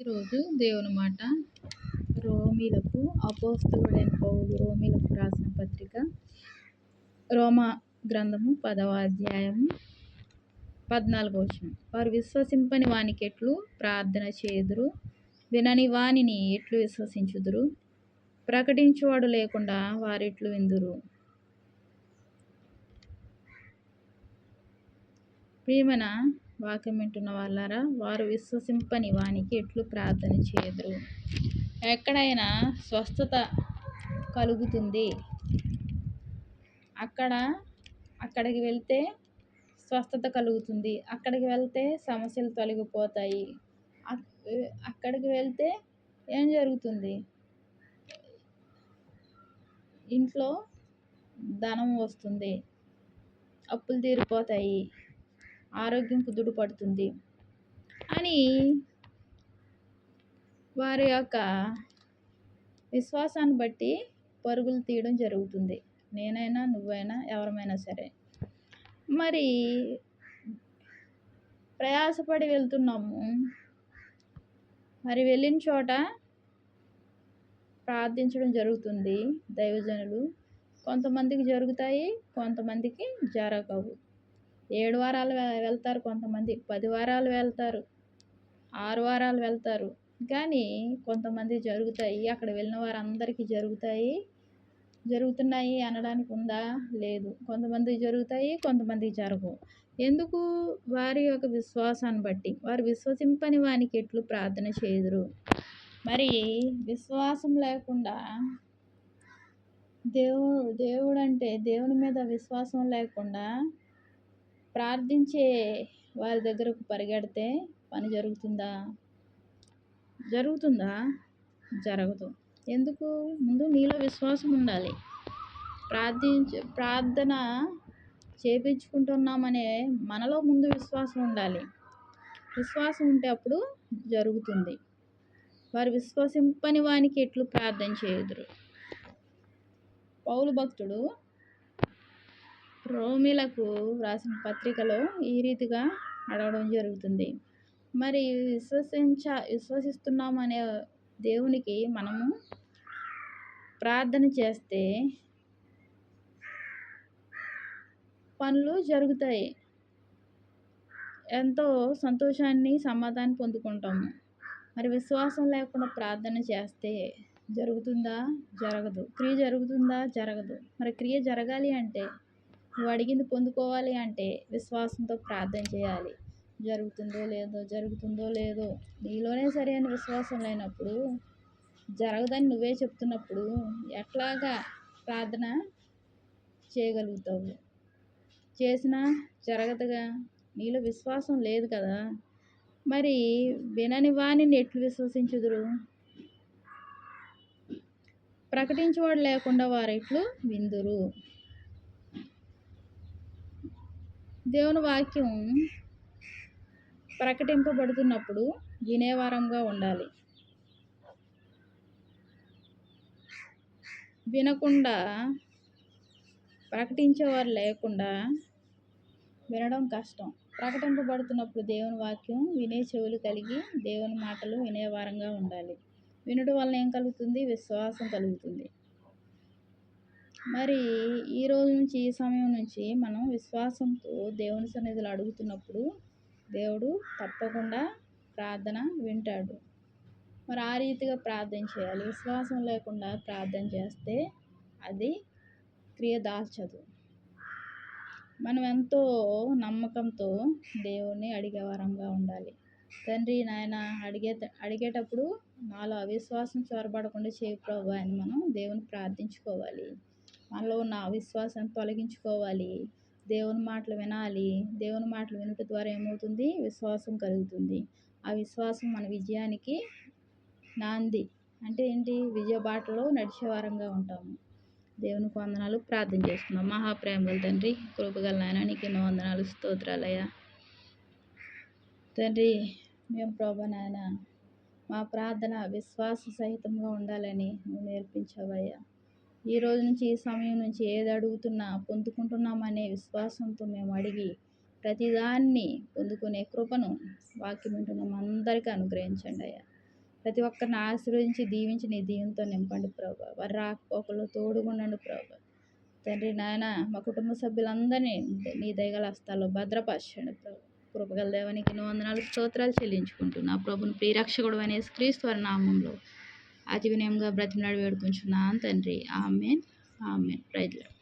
ఈరోజు దేవుని మాట. రోమిలకు అపోస్తుడైన పౌలు రోమిలకు రాసిన పత్రిక. రోమా గ్రంథము పదవ అధ్యాయము పద్నాలుగో వచనం. వారు విశ్వసింపని వానికి ఎట్లు? ప్రార్థన చేయుదురు. వినని వానిని ఎట్లు విశ్వసించుదురు? ప్రకటించువాడు లేకుండా వారెట్లు విందురు? ప్రియమన వాక్యం వాళ్ళారా? వారు విశ్వసింపని వానికి ఎట్లు ప్రార్థన చేయదురు ఎక్కడైనా స్వస్థత కలుగుతుంది. అక్కడ అక్కడికి వెళ్తే స్వస్థత కలుగుతుంది. అక్కడికి వెళ్తే సమస్యలు తొలగిపోతాయి. అక్కడికి వెళ్తే ఏం జరుగుతుంది? ఇంట్లో ధనం వస్తుంది. అప్పులు తీరిపోతాయి. ఆరోగ్యం కుదుటపడుతుంది. అని వారి యొక్క విశ్వాసాన్ని బట్టి పరుగులు తీయడం జరుగుతుంది. నేనైనా నువ్వైనా ఎవరమైనా సరే. మరి ప్రయాసపడి వెళ్తున్నాము. మరి వెళ్ళిన చోట ప్రార్థించడం జరుగుతుంది దైవజనులు. కొంతమందికి జరుగుతాయి కొంతమందికి జరగవు. ఏడు వారాలు వెళ్తారు కొంతమంది. పది వారాలు వెళ్తారు. ఆరు వారాలు వెళ్తారు. కానీ కొంతమంది జరుగుతాయి. అక్కడ వెళ్ళిన వారందరికీ జరుగుతాయి. జరుగుతున్నాయి అనడానికి ఉందా? లేదు. కొంతమంది జరుగుతాయి కొంతమంది జరగవు. ఎందుకు? వారి యొక్క విశ్వాసాన్ని బట్టి. వారు విశ్వసింపని వానికి ఎట్లు ప్రార్థన చేయుదురు? మరి విశ్వాసం లేకుండా దేవుడు దేవుడు అంటే దేవుని మీద విశ్వాసం లేకుండా ప్రార్థించే వారి దగ్గరకు పరిగెడితే పని జరుగుతుందా? జరుగుతుందా? జరగదు. ఎందుకు? ముందు నీలో విశ్వాసం ఉండాలి. ప్రార్థించ ప్రార్థన చేపించుకుంటున్నామనే మనలో ముందు విశ్వాసం ఉండాలి. విశ్వాసం ఉంటే అప్పుడు జరుగుతుంది. వారు విశ్వసింపని వానికి ఎట్లు ప్రార్థన చేయుదురు? పౌలు భక్తుడు రోమిలకు రాసిన పత్రికలో ఈ రీతిగా అడగడం జరుగుతుంది. మరి విశ్వసించ విశ్వసిస్తున్నామనే దేవునికి మనము ప్రార్థన చేస్తే పనులు జరుగుతాయి. ఎంతో సంతోషాన్ని సమాధానం పొందుకుంటాము. మరి విశ్వాసం లేకుండా ప్రార్థన చేస్తే జరుగుతుందా? జరగదు. క్రియ జరుగుతుందా? జరగదు. మరి క్రియ జరగాలి అంటే నువ్వు అడిగింది పొందుకోవాలి అంటే విశ్వాసంతో ప్రార్థన చేయాలి. జరుగుతుందో లేదో జరుగుతుందో లేదో నీలోనే సరైన విశ్వాసం లేనప్పుడు జరగదని నువ్వే చెప్తున్నప్పుడు ఎట్లాగా ప్రార్థన చేయగలుగుతావు? చేసినా జరగదుగా? నీలో విశ్వాసం లేదు కదా? మరి వినని వాణిని ఎట్లు విశ్వసించుదురు? ప్రకటించేవాడు లేకుండా వారు ఇట్లు విందురు. దేవుని వాక్యం ప్రకటింపబడుతున్నప్పుడు వినేవారంగా ఉండాలి. వినకుండా ప్రకటించేవారు లేకుండా వినడం కష్టం. ప్రకటింపబడుతున్నప్పుడు దేవుని వాక్యం వినే చెవులు కలిగి దేవుని మాటలు వినేవారంగా ఉండాలి. వినడం వల్ల ఏం కలుగుతుంది? విశ్వాసం కలుగుతుంది. మరి ఈ రోజు నుంచి ఈ సమయం నుంచి మనం విశ్వాసంతో దేవుని సన్నిధిలో అడుగుతున్నప్పుడు దేవుడు తప్పకుండా ప్రార్థన వింటాడు. మరి ఆ రీతిగా ప్రార్థన చేయాలి. విశ్వాసం లేకుండా ప్రార్థన చేస్తే అది క్రియ దాల్చదు. మనం ఎంతో నమ్మకంతో దేవుణ్ణి అడిగే వరంగా ఉండాలి. తండ్రి నాయన అడిగే అడిగేటప్పుడు నాలో అవిశ్వాసం చొరబడకుండా చేయి ప్రభు అని మనం దేవుని ప్రార్థించుకోవాలి. మనలో ఉన్న అవిశ్వాసం తొలగించుకోవాలి. దేవుని మాటలు వినాలి. దేవుని మాటలు వినుట ద్వారా ఏమవుతుంది? విశ్వాసం కలుగుతుంది. ఆ విశ్వాసం మన విజయానికి నాంది. అంటే ఏంటి? విజయ బాటలో నడిచేవారంగా ఉంటాము. దేవుని వందనాలు ప్రార్థన చేసుకున్నాం మహాప్రేమల తండ్రి కృపగల నాయన నీకు ఎన్నో వందనాలు స్తోత్రాలయ తండ్రి మేము ప్రభా నాయన మా ప్రార్థన విశ్వాస సహితంగా ఉండాలని నువ్వు నేర్పించావయ్యా ఈ రోజు నుంచి ఈ సమయం నుంచి ఏది అడుగుతున్నా పొందుకుంటున్నామనే విశ్వాసంతో మేము అడిగి ప్రతిదాన్ని పొందుకునే కృపను వాక్యం వింటున్నాం అందరికీ అనుగ్రహించండి అయ్యా. ప్రతి ఒక్కరిని ఆశీర్వదించి దీవించి నీ దీవెనతో నింపండి ప్రభా. వారు రాకపోకలు తోడుగుండండి ప్రభా. తండ్రి నాయన మా కుటుంబ సభ్యులందరినీ నీ దయగల హస్తాల్లో భద్రపరచండి ప్రభు. కృపగల దేవానికి వందనాలు స్తోత్రాలు చెల్లించుకుంటున్నా. ప్రభుని ప్రియరక్షకుడు అనే క్రీస్తు వారి నామంలో అతి వినయంగా బ్రతిమలాడి వేడుకుంటున్నాను తండ్రి. ఆమెన్. ఆమెన్. ప్రైజ్లో